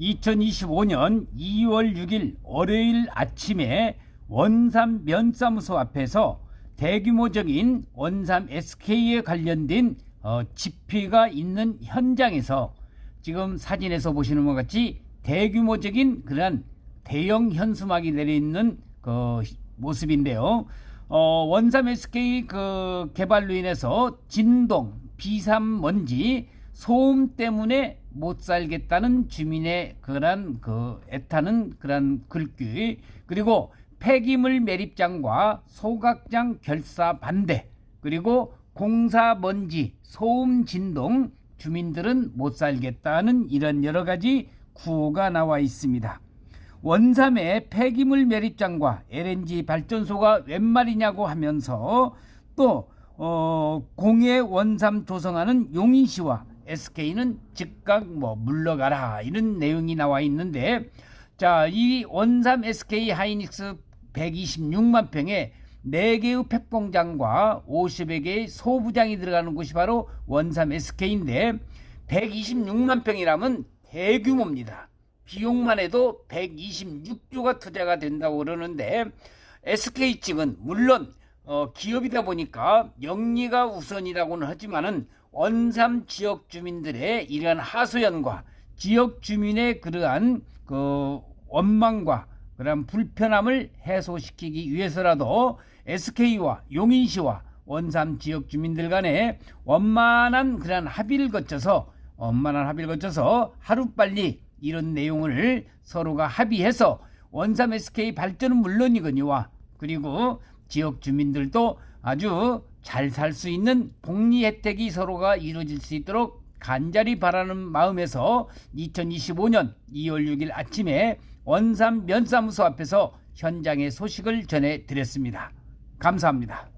2025년 2월 6일 월요일 아침에 원삼 면사무소 앞에서 대규모적인 원삼 SK에 관련된 어, 집회가 있는 현장에서 지금 사진에서 보시는 것 같이 대규모적인 그러한 대형 현수막이 내려있는 그 모습인데요. 어, 원삼 SK 그 개발로 인해서 진동, 비산 먼지, 소음 때문에 못 살겠다는 주민의 그런 그 애타는 그런 글귀 그리고 폐기물 매립장과 소각장 결사 반대 그리고 공사 먼지 소음 진동 주민들은 못 살겠다는 이런 여러 가지 구호가 나와 있습니다. 원삼의 폐기물 매립장과 LNG 발전소가 웬 말이냐고 하면서 또 어, 공해 원삼 조성하는 용인시와 SK는 즉각 뭐 물러가라 이런 내용이 나와 있는데 자 이 원삼 SK 하이닉스 126만 평에 4개의 폐공장과 50여 개의 소부장이 들어가는 곳이 바로 원삼 SK인데 126만 평이라면 대규모입니다. 비용만 해도 126조가 투자가 된다고 그러는데 SK 측은 물론 어, 기업이다 보니까 영리가 우선이라고는 하지만은 원삼 지역 주민들의 이러한 하소연과 지역 주민의 그러한 그 원망과 그런 불편함을 해소시키기 위해서라도 SK와 용인시와 원삼 지역 주민들 간에 원만한 그런 합의를 거쳐서 원만한 합의를 거쳐서 하루빨리 이런 내용을 서로가 합의해서 원삼 SK 발전은 물론이거니와 그리고 지역 주민들도 아주 잘 살 수 있는 복리 혜택이 서로가 이루어질 수 있도록 간절히 바라는 마음에서 2025년 2월 6일 아침에 원삼 면사무소 앞에서 현장의 소식을 전해 드렸습니다. 감사합니다.